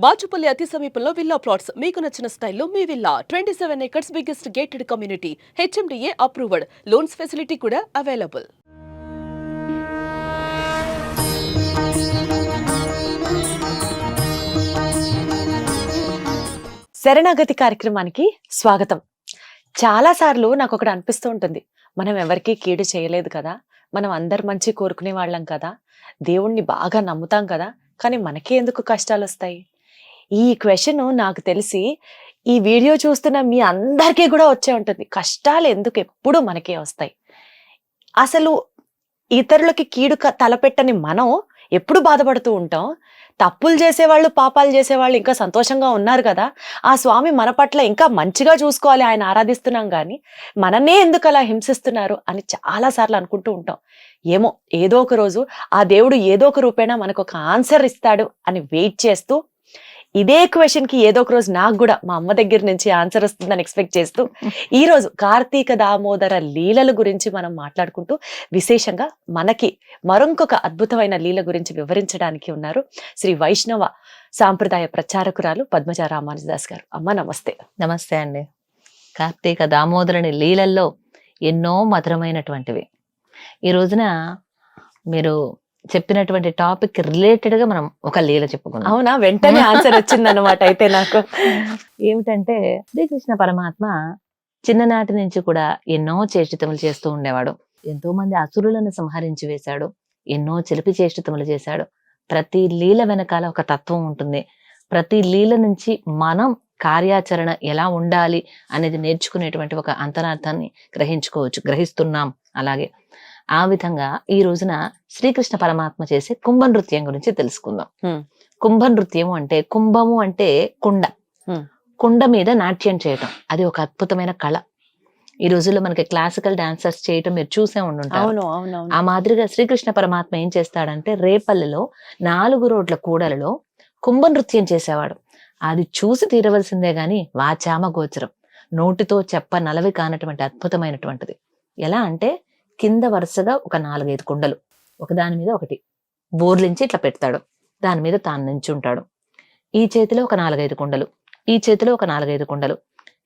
బాచుపల్లి అతి సమీపంలో villa plots. మీకు నచ్చిన స్టైల్లో మీ villa. Twenty seven acres biggest gated community HMDA approved loans facility కూడా అవైలబుల్ శరణాగతి కార్యక్రమానికి స్వాగతం. చాలా సార్లు నాకు ఒకటి అనిపిస్తూ ఉంటుంది. మనం ఎవరికీ కీడు చేయలేదు కదా? మనం అందరు మంచి కోరుకునే వాళ్ళం కదా? దేవుణ్ణి బాగా నమ్ముతాం కదా? కానీ మనకే ఎందుకు కష్టాలు వస్తాయి ఈ క్వశ్చన్ నాకు తెలిసి ఈ వీడియో చూస్తున్న మీ అందరికీ కూడా వచ్చే ఉంటుంది. కష్టాలు ఎందుకు ఎప్పుడు మనకే వస్తాయి. అసలు ఇతరులకి కీడు తలపెట్టని మనం ఎప్పుడు బాధపడుతూ ఉంటాం. తప్పులు చేసేవాళ్ళు పాపాలు చేసేవాళ్ళు ఇంకా సంతోషంగా ఉన్నారు కదా. ఆ స్వామి మన పట్ల ఇంకా మంచిగా చూసుకోవాలి ఆయన ఆరాధిస్తున్నాం కానీ మననే ఎందుకు అలా హింసిస్తున్నారు అని చాలా సార్లు అనుకుంటూ ఉంటాం. ఏమో ఏదో ఒక రోజు ఆ దేవుడు ఏదో ఒక రూపేణా మనకు ఒక ఆన్సర్ ఇస్తాడు అని వెయిట్ చేస్తూ ఇదే క్వశ్చన్కి ఏదో ఒక రోజు నాకు కూడా మా అమ్మ దగ్గర నుంచి ఆన్సర్ వస్తుందని ఎక్స్పెక్ట్ చేస్తూ ఈ రోజు కార్తీక దామోదర లీలల గురించి మనం మాట్లాడుకుంటూ విశేషంగా మనకి మరొంకొక అద్భుతమైన లీల గురించి వివరించడానికి ఉన్నారు శ్రీ వైష్ణవ సాంప్రదాయ ప్రచారకురాలు పద్మజ రామానుజదాస్ గారు. అమ్మ నమస్తే. నమస్తే అండి. కార్తీక దామోదరుని లీలల్లో ఎన్నో మధురమైనటువంటివి. ఈ రోజున మీరు చెప్పినటువంటి టాపిక్ రిలేటెడ్గా మనం ఒక లీల చెప్పుకుందాం. అవునా? వెంటనే ఆన్సర్ వచ్చింది అనమాట అయితే నాకు. ఏమిటంటే శ్రీకృష్ణ పరమాత్మ చిన్ననాటి నుంచి కూడా ఎన్నో చేష్టితములు చేస్తూ ఉండేవాడు. ఎంతో మంది అసురులను సంహరించి వేశాడు. ఎన్నో చిలిపి చేష్టితములు చేశాడు. ప్రతి లీల వెనకాల ఒక తత్వం ఉంటుంది. ప్రతి లీల నుంచి మనం కార్యాచరణ ఎలా ఉండాలి అనేది నేర్చుకునేటువంటి ఒక అంతరార్థాన్ని గ్రహించుకోవచ్చు గ్రహిస్తున్నాం. అలాగే ఆ విధంగా ఈ రోజున శ్రీకృష్ణ పరమాత్మ చేసే కుంభ నృత్యం గురించి తెలుసుకుందాం. కుంభ నృత్యము అంటే కుంభము అంటే కుండ. కుండ మీద నాట్యం చేయటం. అది ఒక అద్భుతమైన కళ. ఈ రోజుల్లో మనకి క్లాసికల్ డాన్సర్స్ చేయటం మీరు చూసే ఉండుంటారు. ఆ మాదిరిగా శ్రీకృష్ణ పరమాత్మ ఏం చేస్తాడంటే రేపల్లెలో నాలుగు రోడ్ల కూడలలో కుంభ నృత్యం చేసేవాడు. అది చూసి తీరవలసిందే గాని వాచామ గోచరం నోటితో చెప్ప నలవి కానటువంటి అద్భుతమైనటువంటిది. ఎలా అంటే కింద వరుసగా ఒక నాలుగైదు కుండలు. ఒకదాని మీద ఒకటి. బోర్లించి ఇట్లా పెడతాడు. దాని మీద తాను నించుంటాడు. ఈ చేతిలో ఒక నాలుగైదు కుండలు. ఈ చేతిలో ఒక నాలుగైదు కుండలు.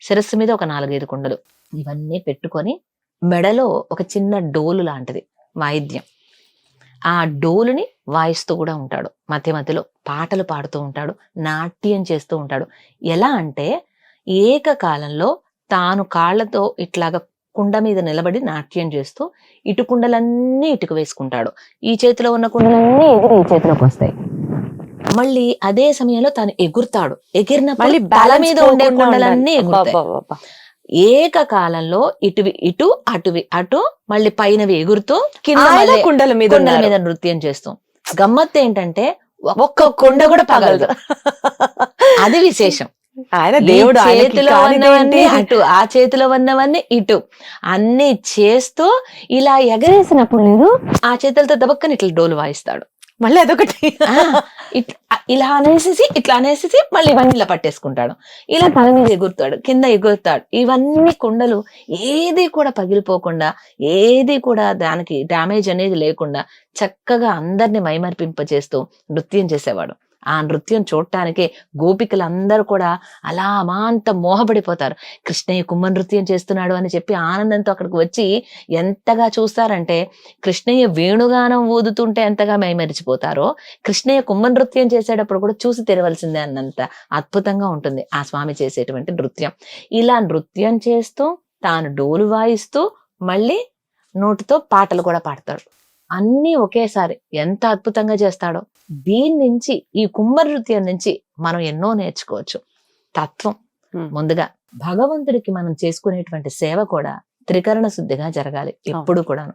శిరస్సు మీద ఒక నాలుగైదు కుండలు. ఇవన్నీ పెట్టుకొని మెడలో ఒక చిన్న డోలు లాంటిది. వాయిద్యం. ఆ డోలుని వాయిస్తూ కూడా ఉంటాడు. మధ్య మధ్యలో పాటలు పాడుతూ ఉంటాడు. నాట్యం చేస్తూ ఉంటాడు. ఎలా అంటే ఏకకాలంలో తాను కాళ్ళతో ఇట్లాగా కుండ మీద నిలబడి నాట్యం చేస్తూ ఇటు కుండలన్నీ ఇటుకు వేసుకుంటాడు. ఈ చేతిలో ఉన్న కుండలన్నీ ఎగిరి ఈ చేతిలోకి వస్తాయి. మళ్ళీ అదే సమయంలో తాను ఎగురుతాడు. ఎగిరినప్పుడు మళ్ళీ balance మీద ఉండే కుండలన్నీ అబ్బబ్బబ్బబ్బ. ఏకకాలంలో ఇటువి ఇటు అటువి అటు మళ్ళీ పైనవి ఎగురుతూ కింద కుండల మీద కుండల. మీద నృత్యం చేస్తాం. గమ్మత్తు ఏంటంటే ఒక్క కుండ కూడా పగలదు. అది విశేషం. ఆయన దేవుడు చేతిలో? ఉన్నవన్నీ అటు ఆ చేతిలో ఉన్నవన్నీ ఇటు. అన్ని చేస్తూ ఇలా ఎగరేసినప్పుడు లేదు ఆ చేతులతో దబక్కని ఇట్లా డోలు వాయిస్తాడు. మళ్ళీ అదొకటి. ఇలా అనేసేసి ఇట్లా అనేసేసి మళ్ళీ ఇవన్నీ ఇలా పట్టేసుకుంటాడు. ఇలా తల మీద ఎగురుతాడు కింద ఎగురుతాడు. ఇవన్నీ కుండలు ఏది కూడా పగిలిపోకుండా ఏది కూడా దానికి డ్యామేజ్ అనేది లేకుండా చక్కగా అందరిని మైమర్పింపజేస్తూ నృత్యం చేసేవాడు. ఆ నృత్యం చూడటానికి గోపికలందరూ కూడా అలా అమాంత మోహపడిపోతారు. కృష్ణయ్య కుంభ నృత్యం చేస్తున్నాడు అని చెప్పి ఆనందంతో అక్కడికి వచ్చి ఎంతగా చూస్తారంటే కృష్ణయ్య వేణుగానం ఊదుతుంటే ఎంతగా మైమరిచిపోతారో కృష్ణయ్య కుంభ నృత్యం చేసేటప్పుడు కూడా చూసి తెరవలసిందే అన్నంత అద్భుతంగా ఉంటుంది ఆ స్వామి చేసేటువంటి నృత్యం. ఇలా నృత్యం చేస్తూ తాను డోలు వాయిస్తూ మళ్ళీ నోటితో పాటలు కూడా పాడతాడు. అన్నీ ఒకేసారి ఎంత అద్భుతంగా చేస్తాడో. దీని నుంచి ఈ కుంభ నృత్యం నుంచి మనం ఎన్నో నేర్చుకోవచ్చు. తత్వం. ముందుగా భగవంతుడికి మనం చేసుకునేటువంటి సేవ కూడా త్రికరణ శుద్ధిగా జరగాలి ఎప్పుడు కూడాను.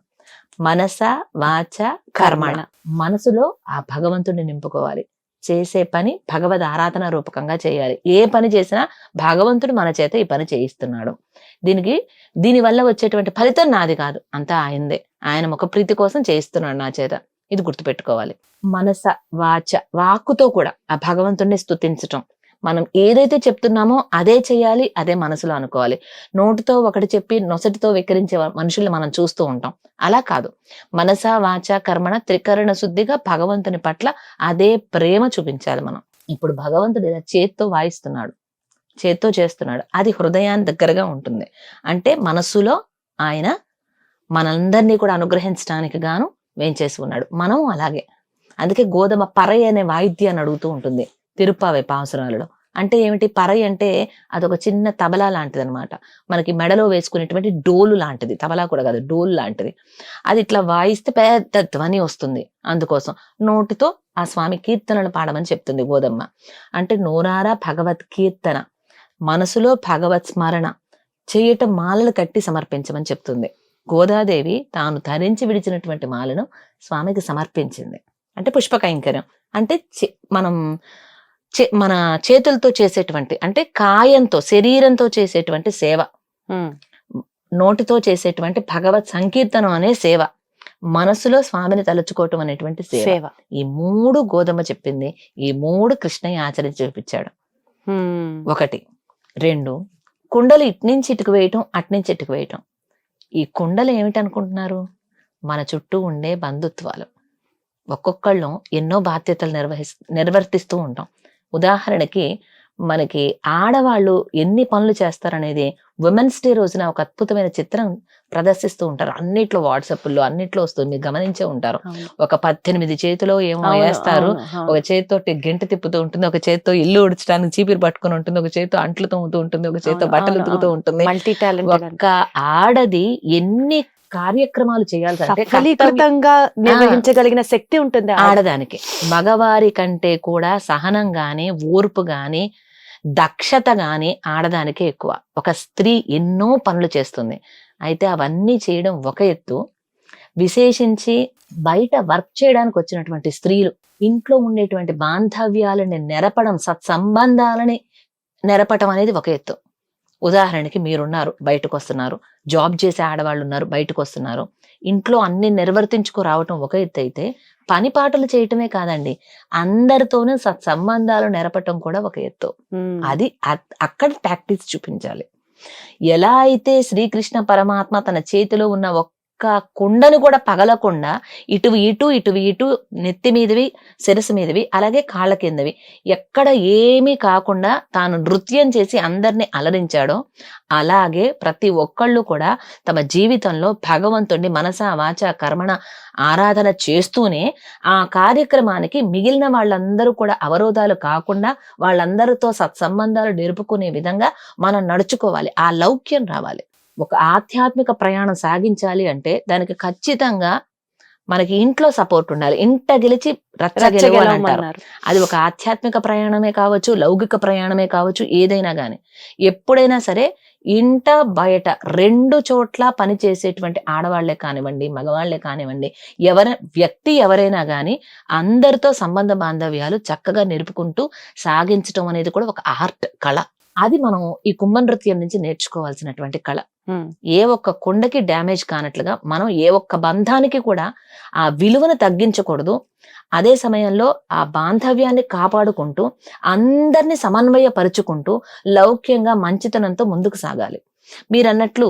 మనస వాచ కర్మణ. మనసులో ఆ భగవంతుడిని నింపుకోవాలి. చేసే పని భగవద్ ఆరాధన రూపకంగా చేయాలి. ఏ పని చేసినా భగవంతుడు మన చేత ఈ పని చేయిస్తున్నాడు. దీనికి దీని వల్ల వచ్చేటువంటి ఫలితం నాది కాదు. అంతా ఆయనదే. ఆయన ముఖ ప్రీతి కోసం చేయిస్తున్నాడు నా చేత. ఇది గుర్తుపెట్టుకోవాలి. మనస వాచ వాక్కుతో కూడా ఆ భగవంతుడిని స్తుతించటం. మనం ఏదైతే చెప్తున్నామో అదే చేయాలి అదే మనసులో అనుకోవాలి. నోటితో ఒకటి చెప్పి నొసటితో వికరించే మనుషుల్ని మనం చూస్తూ ఉంటాం. అలా కాదు. మనస వాచ కర్మణ త్రికరణ శుద్ధిగా భగవంతుని పట్ల అదే ప్రేమ చూపించాలి మనం. ఇప్పుడు భగవంతుడు ఇలా చేత్తో వాయిస్తున్నాడు. చేత్తో చేస్తున్నాడు. అది హృదయాన్ని దగ్గరగా ఉంటుంది. అంటే మనస్సులో ఆయన మనందరినీ కూడా అనుగ్రహించడానికి గాను వేంచేసి ఉన్నాడు? మనం అలాగే. అందుకే గోధుమ పరై అనే వాయిద్యాన్ని అడుగుతూ ఉంటుంది తిరుప్పావే పావసరాలలో. అంటే ఏమిటి? పరై అంటే అదొక చిన్న తబలా లాంటిది అనమాట మనకి మెడలో వేసుకునేటువంటి డోలు లాంటిది. తబలా కూడా కాదు డోలు లాంటిది. అది ఇట్లా వాయిస్తే పెద్ద ధ్వని వస్తుంది. అందుకోసం నోటితో ఆ స్వామి కీర్తనలు పాడమని చెప్తుంది గోదమ్మ. అంటే నోరారా భగవత్ కీర్తన. మనసులో భగవత్ స్మరణ చేయటం మాలలు కట్టి సమర్పించమని చెప్తుంది. గోదాదేవి తాను ధరించి విడిచినటువంటి మాలను స్వామికి సమర్పించింది. అంటే పుష్ప కైంకర్యం. అంటే మనం మన చేతులతో చేసేటువంటి అంటే కాయంతో శరీరంతో చేసేటువంటి సేవ. నోటితో చేసేటువంటి భగవత్ సంకీర్తనం అనే సేవ. మనసులో స్వామిని తలుచుకోవటం అనేటువంటి సేవ. ఈ మూడు గోధుమ చెప్పింది. ఈ మూడు కృష్ణయ్య ఆచరించి చూపించాడు. ఒకటి. రెండు కుండలు ఇట్నుంచి ఇటుకు వేయటం అట్నుంచి ఇటుకు వేయటం. ఈ కుండలు ఏమిటనుకుంటున్నారు? మన చుట్టూ ఉండే బంధుత్వాలు. ఒక్కొక్కళ్ళం ఎన్నో బాధ్యతలు నిర్వహి నిర్వర్తిస్తూ ఉంటాం. ఉదాహరణకి మనకి ఆడవాళ్ళు ఎన్ని పనులు చేస్తారనేది ఉమెన్స్ డే రోజున ఒక అద్భుతమైన చిత్రం ప్రదర్శిస్తూ ఉంటారు. అన్నిట్లో వాట్సాప్లో అన్నిట్లో వస్తుంది. మీరు గమనించే ఉంటారు. ఒక పద్దెనిమిది చేతిలో ఏమో వేస్తారు. ఒక చేతితో గెంట తిప్పుతూ ఉంటుంది. ఒక చేతితో ఇల్లు ఉడచడానికి చీపిరి పట్టుకుని ఉంటుంది. ఒక చేతితో అంట్లు తోముతూ ఉంటుంది. ఒక చేతితో బట్టలు ఉతుకుతూ. ఉంటుంది. ఒక్క ఆడది ఎన్ని కార్యక్రమాలు చేయాల్సి అంటే నిర్వహించగలిగిన శక్తి ఉంటుంది ఆడ- ఆడదానికి. మగవారి కంటే కూడా సహనం గాని ఓర్పు గాని దక్షత గాని ఆడదానికే ఎక్కువ. ఒక స్త్రీ ఎన్నో పనులు చేస్తుంది. అయితే అవన్నీ చేయడం ఒక ఎత్తు. విశేషించి బయట వర్క్ చేయడానికి వచ్చినటువంటి స్త్రీలు ఇంట్లో ఉండేటువంటి బాంధవ్యాలని నెరపడం సత్సంబంధాలని నెరపడం అనేది ఒక ఎత్తు. ఉదాహరణకి మీరున్నారు బయటకు వస్తున్నారు జాబ్ చేసే ఆడవాళ్ళు ఉన్నారు బయటకు వస్తున్నారు ఇంట్లో అన్ని నిర్వర్తించుకు రావటం ఒక ఎత్తు అయితే పని పాటలు చేయటమే కాదండి. అందరితోనూ సత్సంబంధాలు నెరపటం కూడా ఒక ఎత్తు. అది అక్కడ ప్రాక్టీస్ చూపించాలి. ఎలా అయితే శ్రీకృష్ణ పరమాత్మ తన చేతిలో ఉన్న ఒక్క కుండను కూడా పగలకుండా ఇటు ఇటు ఇటు ఇటు నెత్తి మీదవి శిరసు మీదవి అలాగే కాళ్ళ కిందవి. ఎక్కడ ఏమీ కాకుండా తాను నృత్యం చేసి అందరిని అలరించాడో అలాగే ప్రతి ఒక్కళ్ళు కూడా తమ జీవితంలో భగవంతుడిని మనస వాచ కర్మణ ఆరాధన చేస్తూనే ఆ కార్యక్రమానికి మిగిలిన వాళ్ళందరూ కూడా అవరోధాలు కాకుండా వాళ్ళందరితో సత్సంబంధాలు నేర్పుకునే విధంగా మనం నడుచుకోవాలి. ఆ లౌక్యం రావాలి. ఒక ఆధ్యాత్మిక ప్రయాణం సాగించాలి అంటే దానికి ఖచ్చితంగా మనకి ఇంట్లో సపోర్ట్ ఉండాలి. ఇంట గెలిచి రచ్చ గెలువు అని అంటారు. రచ్చగెలవమన్నారు. అది ఒక ఆధ్యాత్మిక ప్రయాణమే కావచ్చు లౌకిక ప్రయాణమే కావచ్చు ఏదైనా గాని. ఎప్పుడైనా సరే ఇంట బయట రెండు చోట్ల పని చేసేటువంటి ఆడవాళ్ళే కానివ్వండి మగవాళ్ళే కానివ్వండి ఎవర వ్యక్తి ఎవరైనా గాని అందరితో సంబంధ బాంధవ్యాలు చక్కగా నిలుపుకుంటూ సాగించటం అనేది కూడా ఒక ఆర్ట్ కళ. అది మనం ఈ కుంభ నృత్యం నుంచి నేర్చుకోవాల్సినటువంటి కళ. ఏ ఒక్క కొండకి డ్యామేజ్ కానట్లుగా మనం ఏ ఒక్క బంధానికి కూడా ఆ విలువను తగ్గించకూడదు. అదే సమయంలో ఆ బాంధవ్యాన్ని కాపాడుకుంటూ అందరిని సమన్వయపరుచుకుంటూ లౌక్యంగా మంచితనంతో ముందుకు సాగాలి. మీరు అన్నట్లు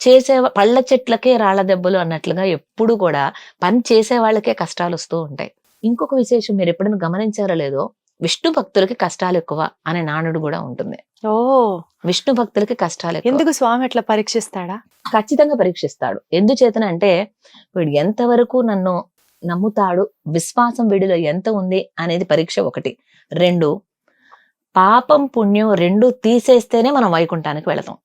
చేసే పళ్ళ చెట్లకే రాళ్ళ దెబ్బలు అన్నట్లుగా ఎప్పుడు కూడా పని చేసే వాళ్ళకే కష్టాలు వస్తూ ఉంటాయి. ఇంకొక విశేషం మీరు ఎప్పుడైనా గమనించారో లేదో విష్ణు భక్తులకి కష్టాలు ఎక్కువ అనే నానుడు కూడా ఉంటుంది. ఓ. విష్ణు భక్తులకి కష్టాలు ఎక్కువ. ఎందుకు స్వామి అట్లా పరీక్షిస్తాడా? ఖచ్చితంగా పరీక్షిస్తాడు. ఎందుచేతన అంటే వీడు ఎంతవరకు నన్ను నమ్ముతాడు విశ్వాసం వీడిలో ఎంత ఉంది అనేది పరీక్ష ఒకటి. రెండు పాపం పుణ్యం రెండు తీసేస్తేనే మనం వైకుంఠానికి వెళతాం.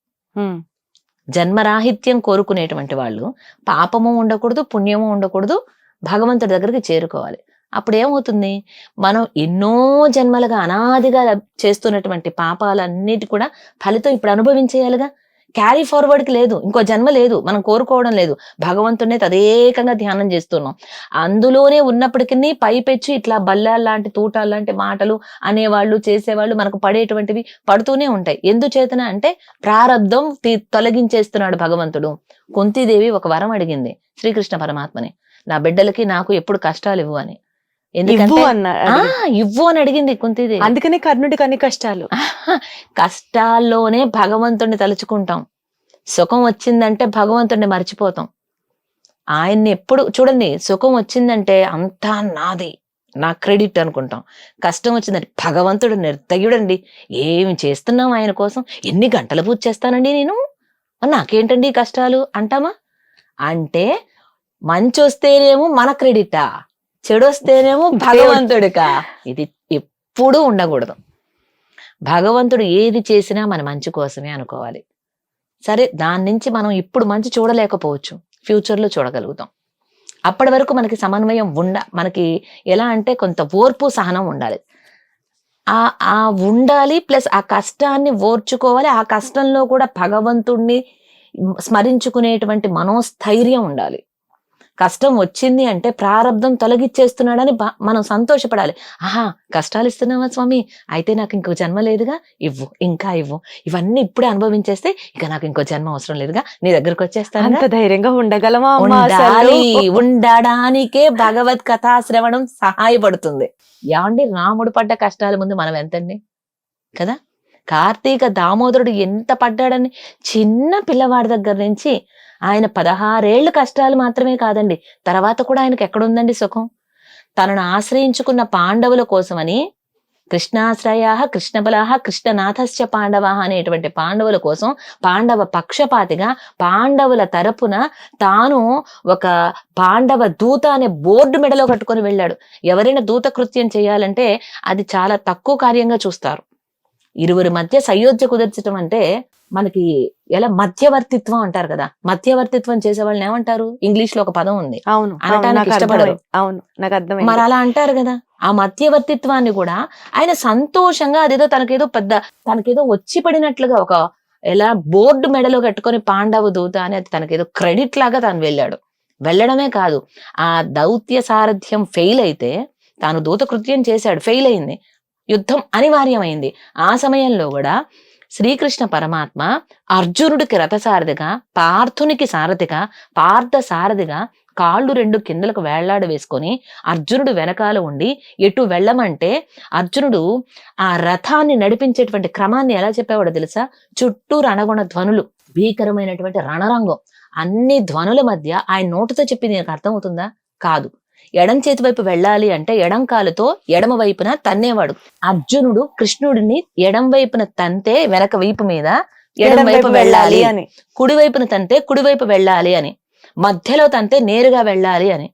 జన్మరాహిత్యం కోరుకునేటువంటి వాళ్ళు పాపము ఉండకూడదు పుణ్యము ఉండకూడదు భగవంతుడి దగ్గరికి చేరుకోవాలి. అప్పుడు ఏమవుతుంది మనం ఎన్నో జన్మలుగా అనాదిగా చేస్తున్నటువంటి పాపాలన్నిటి కూడా ఫలితం ఇప్పుడు అనుభవించేయాలిగా? క్యారీ ఫార్వర్డ్కి లేదు. ఇంకో జన్మ లేదు. మనం కోరుకోవడం లేదు. భగవంతుడినే తదేకంగా ధ్యానం చేస్తున్నాం. అందులోనే ఉన్నప్పటికీ పైపెచ్చు ఇట్లా బల్లాల్లాంటి లాంటి లాంటి మాటలు అనేవాళ్ళు చేసేవాళ్ళు మనకు పడేటువంటివి పడుతూనే ఉంటాయి. ఎందుచేతన అంటే ప్రారంధం తొలగించేస్తున్నాడు భగవంతుడు. కుంతీదేవి ఒక వరం అడిగింది. శ్రీకృష్ణ పరమాత్మని నా బిడ్డలకి నాకు ఎప్పుడు కష్టాలు ఇవ్వు అని. ఇవ్వు అన్న ఆ, ఇవ్వు అని అడిగింది కుంతీదేవి అందుకనే కర్ణుడికి అన్ని కష్టాలు. కష్టాల్లోనే భగవంతుడిని తలుచుకుంటాం. సుఖం వచ్చిందంటే భగవంతుడిని మర్చిపోతాం. ఆయన్ని ఎప్పుడు చూడండి సుఖం వచ్చిందంటే అంతా నాది. నా క్రెడిట్ అనుకుంటాం. కష్టం వచ్చిందంటే భగవంతుడు నిర్దయుడండి. ఏమి చేస్తున్నాం ఆయన కోసం? ఎన్ని గంటలు పూజ చేస్తానండి నేను? నాకేంటండి కష్టాలు? అంటామా? అంటే మంచి వస్తేనేమో మన క్రెడిటా? చెడు వస్తేనేమో భగవంతుడికా? ఇది ఎప్పుడూ ఉండకూడదు. భగవంతుడు ఏది చేసినా మన మంచి కోసమే అనుకోవాలి. సరే దాని నుంచి మనం ఇప్పుడు మంచి చూడలేకపోవచ్చు. ఫ్యూచర్లో చూడగలుగుతాం. అప్పటి వరకు మనకి సమన్వయం ఉండ మనకి ఎలా అంటే కొంత ఓర్పు సహనం ఉండాలి. ఆ ఆ ఉండాలి ప్లస్ ఆ కష్టాన్ని ఓర్చుకోవాలి. ఆ కష్టంలో కూడా భగవంతుణ్ణి స్మరించుకునేటువంటి మనోస్థైర్యం ఉండాలి. కష్టం వచ్చింది అంటే ప్రారంధం తొలగిచ్చేస్తున్నాడని మనం సంతోషపడాలి. ఆహా కష్టాలు ఇస్తున్నావా స్వామి? అయితే నాకు ఇంకో జన్మ లేదుగా? ఇవ్వు ఇంకా ఇవ్వు. ఇవన్నీ ఇప్పుడే అనుభవించేస్తే ఇక నాకు ఇంకో జన్మ అవసరం లేదుగా? నీ దగ్గరకు వచ్చేస్తాను అంత ధైర్యంగా ఉండగలమా ఉండాలి? ఉండడానికే భగవత్ కథా శ్రవణం సహాయపడుతుంది. ఏమండి రాముడు పడ్డ కష్టాల ముందు మనం ఎంతండి? కదా? కార్తీక దామోదరుడు ఎంత పడ్డాడని చిన్న పిల్లవాడి దగ్గర నుంచి ఆయన పదహారేళ్ళు కష్టాలు మాత్రమే కాదండి. తర్వాత కూడా ఆయనకు ఎక్కడుందండి సుఖం? తనను ఆశ్రయించుకున్న పాండవుల కోసమని కృష్ణాశ్రయా కృష్ణబలాహ కృష్ణనాథస్య పాండవ అనేటువంటి పాండవుల కోసం పాండవ పక్షపాతిగా పాండవుల తరపున తాను ఒక పాండవ దూత అనే బోర్డు మెడలో కట్టుకొని వెళ్ళాడు. ఎవరైనా దూత కృత్యం చేయాలంటే అది చాలా తక్కువ కార్యంగా చూస్తారు. ఇరువురి మధ్య సయోధ్య కుదర్చడం అంటే మనకి ఎలా మధ్యవర్తిత్వం అంటారు కదా? మధ్యవర్తిత్వం చేసే వాళ్ళని ఏమంటారు? ఇంగ్లీష్లో ఒక పదం ఉంది. అవును అనటానికి ఇష్టపడరు. అవును నాకు అర్థమైంది. మరి అలా అంటారు కదా? ఆ మధ్యవర్తిత్వాన్ని కూడా ఆయన సంతోషంగా అదేదో తనకేదో పెద్ద తనకేదో వచ్చి పడినట్లుగా ఒక ఎలా బోర్డు మెడలో కట్టుకొని పాండవ దూత అని అది తనకేదో క్రెడిట్ లాగా తాను వెళ్ళాడు. వెళ్ళడమే కాదు ఆ దౌత్య సారథ్యం ఫెయిల్ అయితే తాను దూత కృత్యం చేశాడు. ఫెయిల్ అయింది. యుద్ధం అనివార్యమైంది. ఆ సమయంలో కూడా శ్రీకృష్ణ పరమాత్మ అర్జునుడికి రథసారథిగా పార్థునికి సారథిగా పార్థ సారథిగా కాళ్ళు రెండు కిందలకు వేళ్ళాడ వేసుకొని అర్జునుడు వెనకాల ఉండి ఎటు వెళ్ళమంటే అర్జునుడు ఆ రథాన్ని నడిపించేటువంటి క్రమాన్ని ఎలా చెప్పేవాడో తెలుసా? చుట్టూ రణగుణ ధ్వనులు భీకరమైనటువంటి రణరంగం. అన్ని ధ్వనుల మధ్య ఆయన నోటుతో చెప్పింది నాకు అర్థమవుతుందా? కాదు. ఎడం చేతి వైపు వెళ్ళాలి అంటే ఎడం కాలుతో ఎడమ వైపున తన్నేవాడు అర్జునుడు కృష్ణుడిని ఎడం వైపున తంతే వెనక వైపు మీద ఎడం వైపు వెళ్ళాలి అని. కుడి వైపున తంతే కుడివైపు వెళ్ళాలి అని. మధ్యలో తంతే నేరుగా వెళ్ళాలి అని.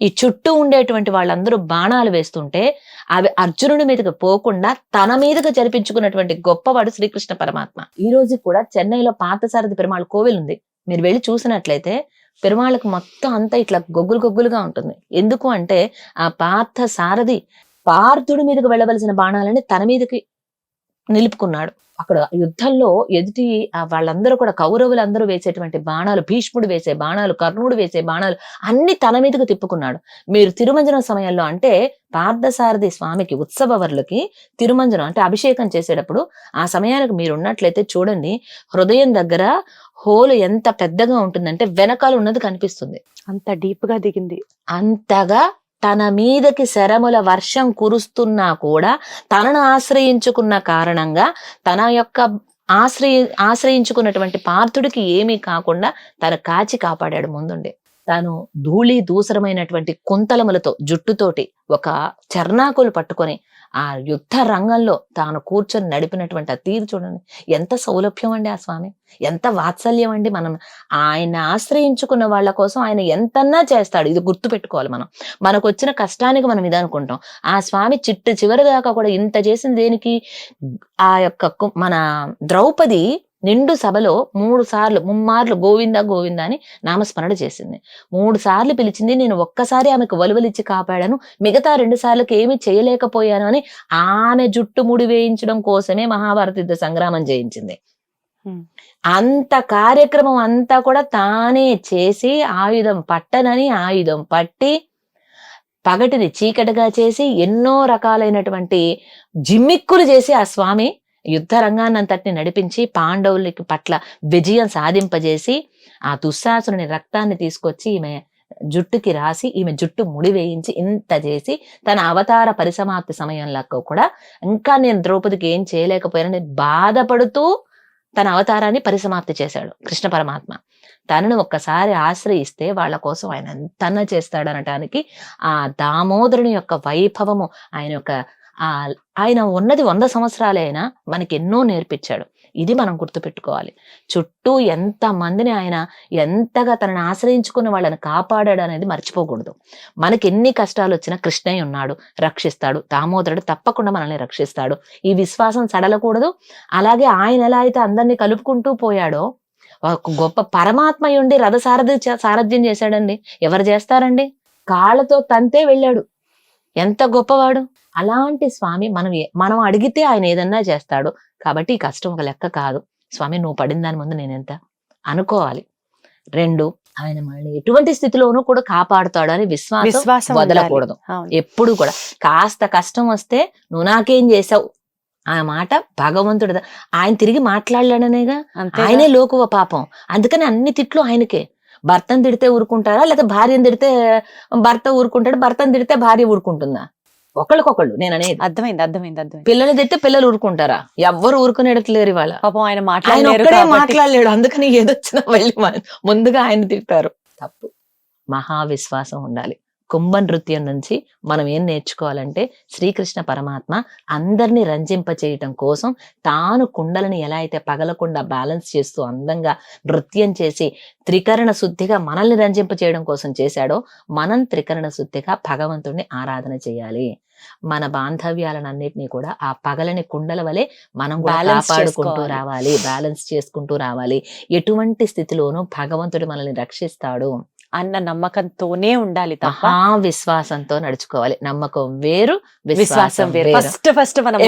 ఈ చుట్టూ ఉండేటువంటి వాళ్ళందరూ బాణాలు వేస్తుంటే అవి అర్జునుడి మీదకి పోకుండా తన మీదకి జరిపించుకున్నటువంటి గొప్పవాడు శ్రీకృష్ణ పరమాత్మ. ఈ రోజు కూడా చెన్నైలో పార్థసారథి పెరుమాళ్ కోవిల్ ఉంది మీరు వెళ్ళి చూసినట్లయితే పెరుమాళ్ళకు మొత్తం అంతా ఇట్లా గొగ్గులు గొగ్గులుగా ఉంటుంది. ఎందుకు అంటే ఆ పార్థ సారథి పార్థుడి మీదకి వెళ్ళవలసిన బాణాలని తన మీదకి నిలుపుకున్నాడు. అక్కడ యుద్ధంలో ఎదుటి వాళ్ళందరూ కూడా కౌరవులందరూ వేసేటువంటి బాణాలు భీష్ముడు వేసే బాణాలు కర్ణుడు వేసే బాణాలు అన్ని తన మీదకు తిప్పుకున్నాడు. మీరు తిరుమంజనం సమయంలో అంటే పార్థసారథి స్వామికి ఉత్సవవర్లకి తిరుమంజనం అంటే అభిషేకం చేసేటప్పుడు ఆ సమయానికి మీరు ఉన్నట్లయితే చూడండి హృదయం దగ్గర హోలు ఎంత పెద్దగా ఉంటుందంటే వెనకాల ఉన్నది కనిపిస్తుంది. అంత డీప్గా దిగింది. అంతగా తన మీదకి శరముల వర్షం కురుస్తున్నా కూడా తనను ఆశ్రయించుకున్న కారణంగా తన యొక్క ఆశ్రయి ఆశ్రయించుకున్నటువంటి పార్థుడికి ఏమీ కాకుండా తన కాచి కాపాడాడు ముందుండి. తాను ధూళి దూసరమైనటువంటి కుంతలములతో జుట్టుతోటి ఒక చర్నాకులు పట్టుకొని ఆ యుద్ధ రంగంలో తాను కూర్చొని నడిపినటువంటి ఆ తీరు చూడండి. ఎంత సౌలభ్యం అండి ఆ స్వామి. ఎంత వాత్సల్యం అండి మనం. ఆయన ఆశ్రయించుకున్న వాళ్ళ కోసం ఆయన ఎంతన్నా చేస్తాడు. ఇది గుర్తు పెట్టుకోవాలి మనం. మనకు వచ్చిన కష్టానికి మనం ఇది అనుకుంటాం. ఆ స్వామి చిట్ట చివరి దాకా కూడా ఇంత చేసింది దేనికి? ఆ యొక్క కు- మన ద్రౌపది నిండు సభలో మూడు సార్లు ముమ్మార్లు గోవింద గోవింద అని నామస్మరణ చేసింది. మూడు సార్లు పిలిచింది నేను ఒక్కసారి ఆమెకు వలువలిచ్చి కాపాడాను. మిగతా రెండు సార్లకి ఏమీ చేయలేకపోయాను అని ఆమె జుట్టు ముడి వేయించడం కోసమే మహాభారత యుద్ధ సంగ్రామం చేయించింది. అంత కార్యక్రమం అంతా కూడా తానే చేసి ఆయుధం పట్టనని ఆయుధం పట్టి పగటిని చీకటిగా చేసి ఎన్నో రకాలైనటువంటి జిమ్మిక్కులు చేసి ఆ స్వామి యుద్ధ రంగాన్నంతటిని నడిపించి పాండవులకి పట్ల విజయం సాధింపజేసి ఆ దుశ్శాసుని రక్తాన్ని తీసుకొచ్చి ఈమె జుట్టుకి రాసి ఈమె జుట్టు ముడి వేయించి ఇంత చేసి తన అవతార పరిసమాప్తి సమయంలో కూడా ఇంకా నేను ద్రౌపదికి ఏం చేయలేకపోయానని బాధపడుతూ తన అవతారాన్ని పరిసమాప్తి చేశాడు కృష్ణ పరమాత్మ. తనను ఒక్కసారి ఆశ్రయిస్తే వాళ్ళ కోసం ఆయన ఎంతన్నా చేస్తాడనటానికి ఆ దామోదరుని యొక్క వైభవము ఆయన యొక్క ఆ ఆయన ఉన్నది వంద సంవత్సరాలే అయినా మనకి ఎన్నో నేర్పించాడు. ఇది మనం గుర్తుపెట్టుకోవాలి. చుట్టూ ఎంత మందిని ఆయన ఎంతగా తనని ఆశ్రయించుకున్న వాళ్ళని కాపాడాడు అనేది మర్చిపోకూడదు. మనకి ఎన్ని కష్టాలు వచ్చినా కృష్ణయ్య ఉన్నాడు రక్షిస్తాడు. దామోదరుడు తప్పకుండా మనల్ని రక్షిస్తాడు. ఈ విశ్వాసం సడలకూడదు. అలాగే ఆయన ఎలా అయితే అందరినీ కలుపుకుంటూ పోయాడో ఒక గొప్ప పరమాత్మ ఉండి రథ సారథి సారథ్యం చేశాడండి. ఎవరు చేస్తారండి? కాళ్ళతో తంతే వెళ్ళాడు. ఎంత గొప్పవాడు? అలాంటి స్వామి మనం మనం అడిగితే ఆయన ఏదన్నా చేస్తాడు. కాబట్టి ఈ కష్టం ఒక లెక్క కాదు. స్వామి నువ్వు పడిన దాని ముందు నేను ఎంత అనుకోవాలి. రెండు ఆయన మనల్ని ఎటువంటి స్థితిలోనూ కూడా కాపాడుతాడు అని విశ్వాసం వదలకూడదు. ఎప్పుడు కూడా. కాస్త కష్టం వస్తే నువ్వు నాకేం చేసావు ఆ మాట భగవంతుడు ఆయన తిరిగి మాట్లాడలేడనేగా? ఆయనే లోకువ పాపం. అందుకని అన్ని తిట్లు ఆయనకే. భర్తను తిడితే ఊరుకుంటారా? లేదా భార్యను తిడితే భర్త ఊరుకుంటాడు భర్తను తిడితే భార్య ఊరుకుంటుందా? ఒకళ్ళకొకళ్ళు నేను అనేది. అర్థమైంది అర్థమైంది అర్థమైంది. పిల్లలు తిడితే పిల్లలు ఊరుకుంటారా? ఎవ్వరు ఊరుకునేటట్లేరు ఇవాళ. పాపం ఆయన కాబట్టి. మాట్లాడలేడు. అందుకని ఏదొచ్చినా వెళ్ళి ముందుగా ఆయన తిట్టారు. తప్పు. మహావిశ్వాసం ఉండాలి. కుంభ నృత్యం నుంచి మనం ఏం నేర్చుకోవాలంటే శ్రీకృష్ణ పరమాత్మ అందరినీ రంజింప చేయటం కోసం తాను కుండలని ఎలా అయితే పగలకుండా బ్యాలెన్స్ చేస్తూ అందంగా నృత్యం చేసి త్రికరణ శుద్ధిగా మనల్ని రంజింప చేయడం కోసం చేశాడో మనం త్రికరణ శుద్ధిగా భగవంతుడిని ఆరాధన చేయాలి. మన బాంధవ్యాలన్నింటినీ కూడా ఆ పగలని కుండల వలె మనం కాపాడుకుంటూ. రావాలి. బ్యాలెన్స్ చేసుకుంటూ రావాలి. ఎటువంటి స్థితిలోనూ భగవంతుడు మనల్ని రక్షిస్తాడు. అన్న నమ్మకంతోనే ఉండాలి తప్ప విశ్వాసంతో నడుచుకోవాలి. నమ్మకం వేరు విశ్వాసం వేరు. ఫస్ట్ ఫస్ట్ మనం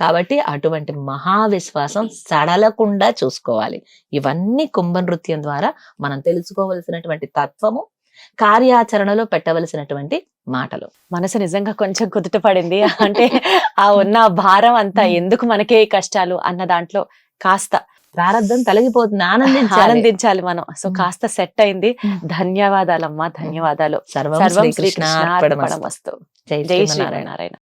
కాబట్టి అటువంటి మహా విశ్వాసం సడలకుండా చూసుకోవాలి. ఇవన్నీ కుంభ నృత్యం ద్వారా మనం తెలుసుకోవలసినటువంటి తత్వము కార్యాచరణలో పెట్టవలసినటువంటి మాటలు. మనసు నిజంగా కొంచెం కుదుట పడింది. అంటే ఆ ఉన్న భారం అంతా ఎందుకు మనకే కష్టాలు అన్న దాంట్లో కాస్త ప్రారంధం తొలగిపోతుంది ఆనందించాలి. ఆనందించాలి మనం. సో. కాస్త సెట్ అయింది. ధన్యవాదాలు ధన్యవాదాలమ్మా ధన్యవాదాలు. సర్వం శ్రీకృష్ణ. వస్తు జై జై శ్రీమన్నారాయణ. శ్రీమన్నారాయణ.